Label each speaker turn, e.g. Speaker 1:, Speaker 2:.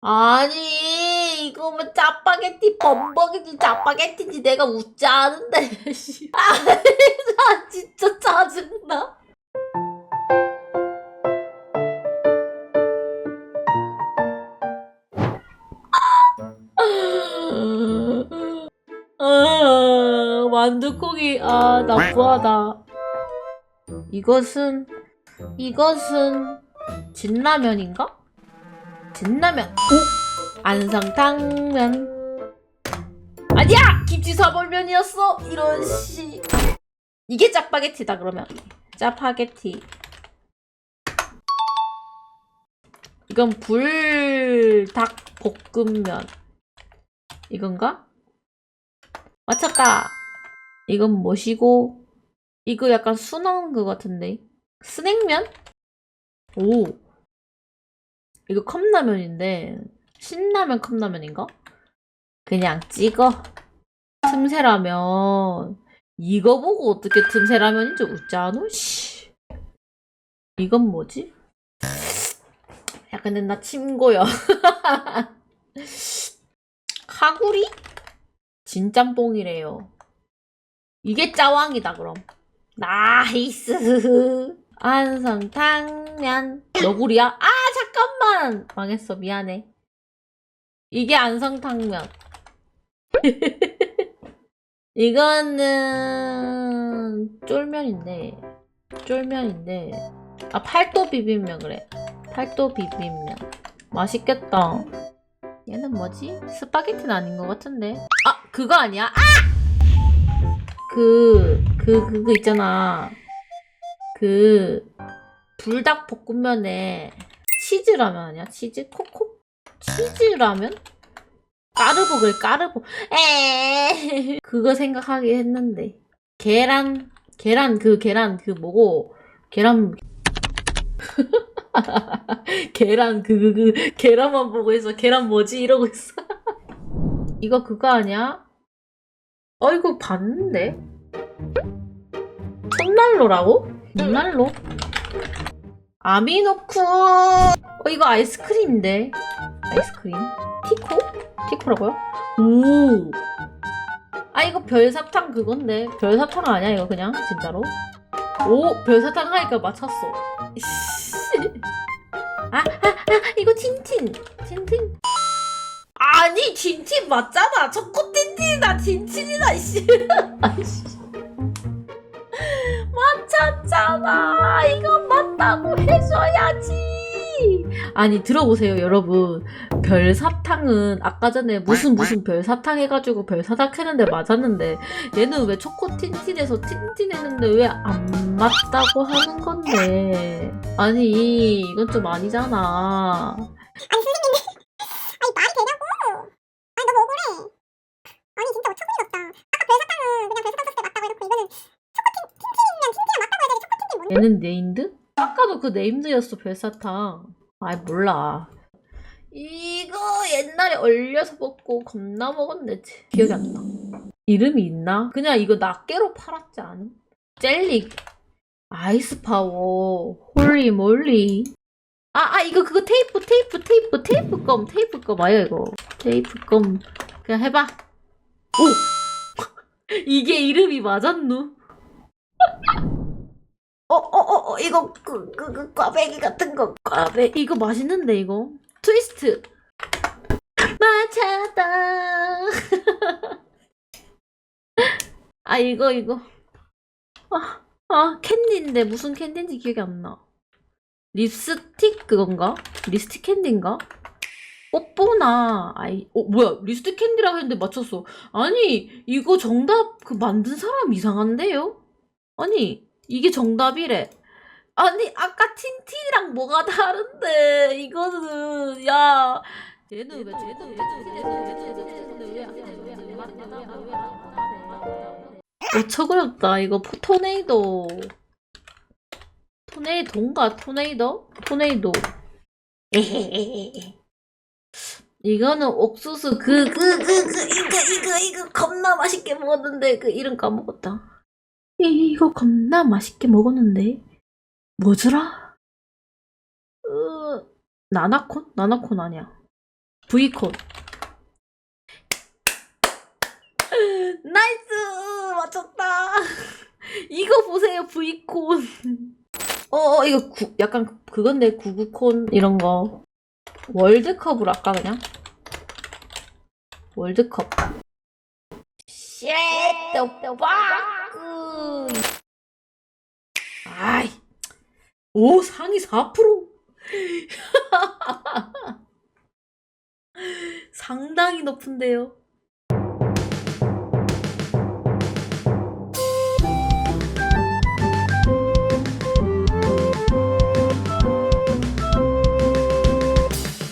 Speaker 1: 아니 이거 뭐 짜파게티 범벅이지 짜파게티지 내가 웃지 않은데 씨. 아니 나 진짜 짜증나 아, 완두콩이 아 나쁘하다 이것은 이것은 진라면인가? 진라면. 오! 안성탕면. 아니야! 김치 사골면이었어! 이런 씨. 이게 짜파게티다 그러면. 짜파게티. 이건 불닭 볶음면. 이건가? 맞췄다. 이건 뭐시고? 이거 약간 순한 거 같은데. 스낵면? 오 이거 컵라면인데 신라면 컵라면인가? 그냥 찍어 틈새라면 이거 보고 어떻게 틈새라면인 줄 웃자노? 씨 이건 뭐지? 야 근데 나 침고요 카구리? 진짬뽕이래요 이게 짜왕이다 그럼 나이스 안성탕면 너구리야? 아 잠깐만 망했어 미안해 이게 안성탕면 이거는 쫄면인데 쫄면인데 아 팔도 비빔면 그래 팔도 비빔면 맛있겠다 얘는 뭐지? 스파게티는 아닌 것 같은데 아 그거 아니야? 아! 그, 그, 그거 있잖아. 그, 불닭 볶음면에 치즈라면 아니야? 치즈? 코코? 치즈라면? 까르보 그래, 까르보. 에 그거 생각하긴 했는데. 계란, 계란, 그 계란, 그 뭐고, 계란, 계란, 그, 그, 그, 계란만 보고 있어. 계란 뭐지? 이러고 있어. 이거 그거 아니야? 어, 이거 봤는데? 손난로라고? 손난로? 아미노쿠! 어, 이거 아이스크림인데? 아이스크림? 티코? 티코라고요? 오! 아, 이거 별사탕 그건데. 별사탕 아니야, 이거 그냥? 진짜로? 오! 별사탕 하니까 맞췄어. 씨. 아, 아, 아, 이거 틴틴! 틴틴? 아니, 틴틴 맞잖아! 초코 틴틴이다, 틴틴이다, 씨. 맞췄잖아. 이건 맞 다고 해줘야지. 아니 들어보세요 여러분. 별사탕은 아까 전에 무슨 무슨 별사탕 해가지고 별사탕 했는데 맞았는데 얘는 왜 초코 틴틴에서 틴틴 했는데 왜 안 맞다고 하는 건데? 아니 이건 좀 아니잖아.
Speaker 2: 아니 선생님. 아니 말이 되냐고. 아니 너무 억울해. 아니 진짜 어처구니 없다. 아까 별사탕은 그냥 별사탕 썼을 때 맞다고 해놓고 이거는 초코 틴, 틴틴이면 틴틴이 맞다고 해야지 초코 틴틴 뭔
Speaker 1: 얘는 네임드? 아까도 그 네임드였어 별사탕. 아이 몰라. 이거 옛날에 얼려서 먹고 겁나 먹었는데 기억이 안나. 이름이 있나? 그냥 이거 낱개로 팔았지 않음? 젤리 아이스 파워 홀리 몰리. 아, 아 이거 그거 테이프 테이프 테이프 테이프 껌 테이프 껌 아야 이거. 테이프 껌. 그냥 해봐. 오! 이게 이름이 맞았누? 어, 어, 어, 어, 이거, 그, 그, 그, 꽈배기 같은 거. 꽈배, 이거 맛있는데, 이거. 트위스트. 맞췄다. 아, 이거, 이거. 아, 아, 캔디인데, 무슨 캔디인지 기억이 안 나. 립스틱 그건가? 립스틱 캔디인가? 뽀뽀나, 아이, 어, 뭐야, 립스틱 캔디라고 했는데 맞췄어. 아니, 이거 정답 그 만든 사람 이상한데요? 아니, 이게 정답이래. 아니, 아까 틴틴이랑 뭐가 다른데, 이거는, 야. 얘는 왜, 얘는 왜, 어처구니없다. 이거 포- 토네이도. 토네이도인가? 토네이도? 토네이도. 이거는 옥수수 그, 그, 그, 그, 이거, 이거, 이거 겁나 맛있게 먹었는데, 그 이름 까먹었다. 이- 이거 겁나 맛있게 먹었는데 뭐더라? 으, 나나콘? 나나콘 아니야. V콘. 나이스! 맞췄다! 이거 보세요, V콘. 어, 어, 이거 구, 약간 그건데, 구구콘, 이런 거. 월드컵으로 할까, 그냥? 월드컵. 쉣! 빠꾸! 아이. 오, 상위 4%? 상당히 높은데요.